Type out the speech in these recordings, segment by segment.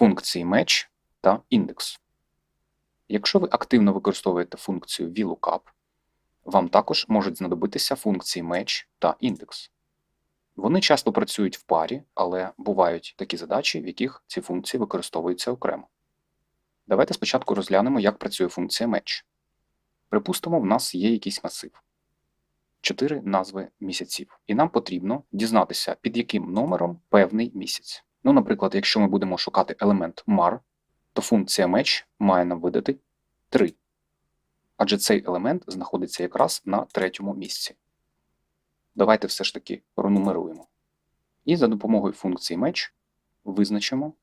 функції match та індекс. Якщо ви активно використовуєте функцію VLOOKUP, вам також можуть знадобитися функції match та індекс. Вони часто працюють в парі, але бувають такі задачі, в яких ці функції використовуються окремо. Давайте спочатку розглянемо, як працює функція match. Припустимо, в нас є якийсь масив. Чотири назви місяців, і нам потрібно дізнатися, під яким номером певний місяць. Ну, наприклад, якщо ми будемо шукати елемент mar, то функція match має нам видати 3, адже цей елемент знаходиться якраз на третьому місці. Давайте все ж таки пронумеруємо. І за допомогою функції match визначимо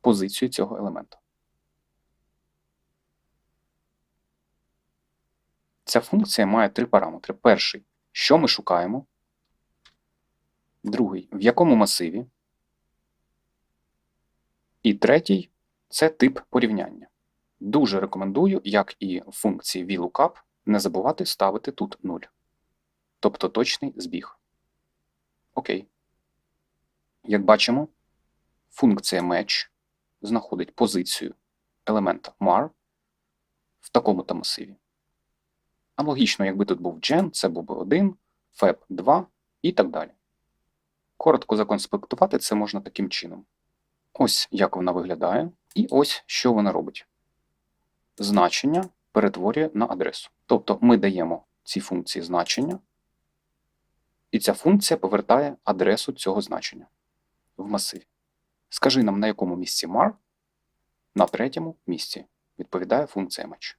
позицію цього елемента. Ця функція має три параметри. Перший, що ми шукаємо. Другий, в якому масиві. І третій це тип порівняння. Дуже рекомендую, як і в функції VLOOKUP, не забувати ставити тут 0. Тобто точний збіг. Окей. Як бачимо, функція match знаходить позицію елемента mar в такому-то масиві. Аналогічно, якби тут був gen, це був би 1, fab 2 і так далі. Коротко законспектувати це можна таким чином. Ось як вона виглядає, і ось що вона робить. Значення перетворює на адресу. Тобто ми даємо цій функції значення, і ця функція повертає адресу цього значення в масиві. Скажи нам, на якому місці mar, на третьому місці відповідає функція match.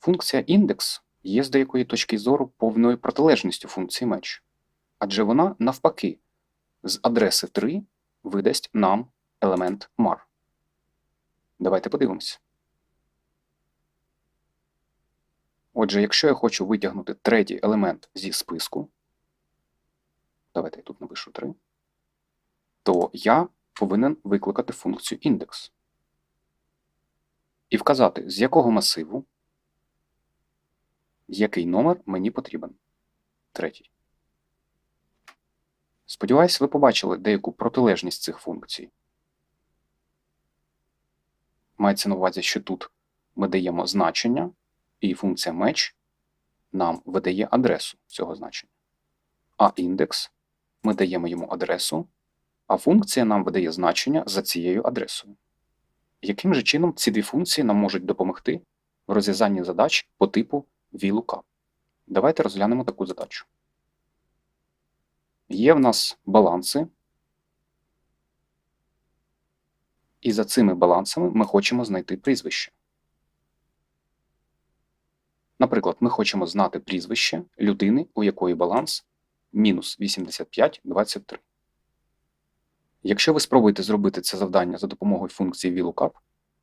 Функція index є з деякої точки зору повною протилежністю функції match, адже вона навпаки з адреси 3 видасть нам елемент mar. Давайте подивимося. Отже, якщо я хочу витягнути третій елемент зі списку, давайте я тут напишу 3, то я повинен викликати функцію index і вказати, з якого масиву, який номер мені потрібен. Третій. Сподіваюсь, ви побачили деяку протилежність цих функцій. Мається на увазі, що тут ми даємо значення, і функція match нам видає адресу цього значення. А індекс ми даємо йому адресу, а функція нам видає значення за цією адресою. Яким же чином ці дві функції нам можуть допомогти в розв'язанні задач по типу VLOOKUP? Давайте розглянемо таку задачу. Є в нас баланси, і за цими балансами ми хочемо знайти прізвище. Наприклад, ми хочемо знати прізвище людини, у якої баланс мінус 8523. Якщо ви спробуєте зробити це завдання за допомогою функції VLOOKUP,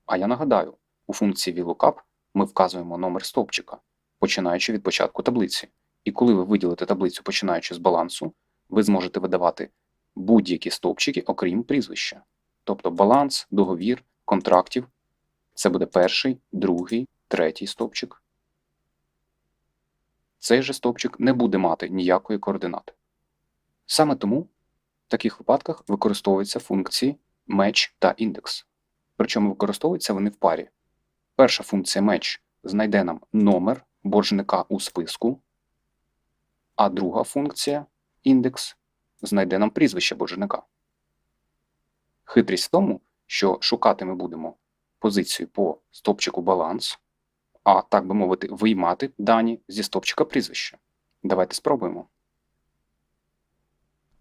а я нагадаю, у функції VLOOKUP ми вказуємо номер стовпчика, починаючи від початку таблиці. І коли ви виділите таблицю, починаючи з балансу, ви зможете видавати будь-які стовпчики, окрім прізвища. Тобто баланс, договір, контрактів це буде перший, другий, третій стовпчик. Цей же стовпчик не буде мати ніякої координати. Саме тому в таких випадках використовуються функції match та index. Причому використовуються вони в парі. Перша функція match знайде нам номер боржника у списку, а друга функція індекс знайде нам прізвище боржника. Хитрість в тому, що шукати ми будемо позицію по стопчику баланс, а так би мовити, виймати дані зі стопчика прізвища. Давайте спробуємо.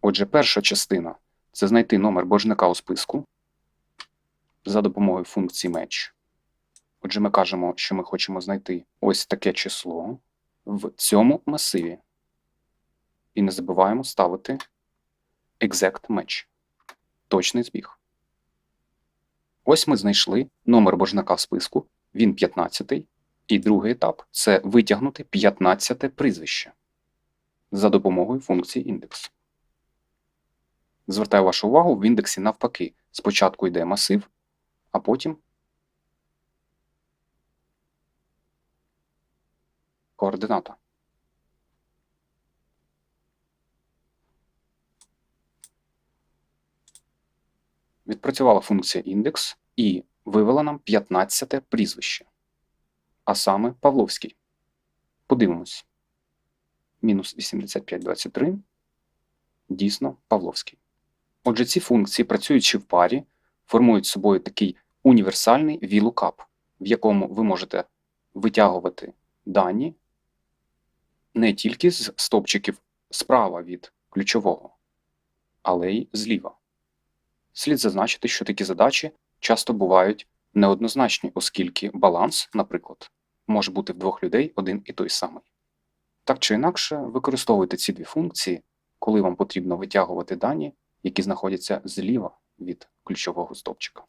Отже, перша частина це знайти номер боржника у списку за допомогою функції match. Отже, ми кажемо, що ми хочемо знайти ось таке число в цьому масиві. І не забуваємо ставити exact match точний збіг. Ось ми знайшли номер боржника в списку, він 15-й, і другий етап це витягнути 15 прізвище за допомогою функції індекс. Звертаю вашу увагу, в індексі навпаки. Спочатку йде масив, а потім координата. Відпрацювала функція індекс, і вивела нам 15 прізвище, а саме Павловський. Подивимось. Мінус 8523 дійсно Павловський. Отже, ці функції, працюючи в парі, формують собою такий універсальний VLOOKUP, в якому ви можете витягувати дані не тільки з стовпчиків справа від ключового, але й зліва. Слід зазначити, що такі задачі часто бувають неоднозначні, оскільки баланс, наприклад, може бути в двох людей один і той самий. Так чи інакше, використовуйте ці дві функції, коли вам потрібно витягувати дані, які знаходяться зліва від ключового стовпчика.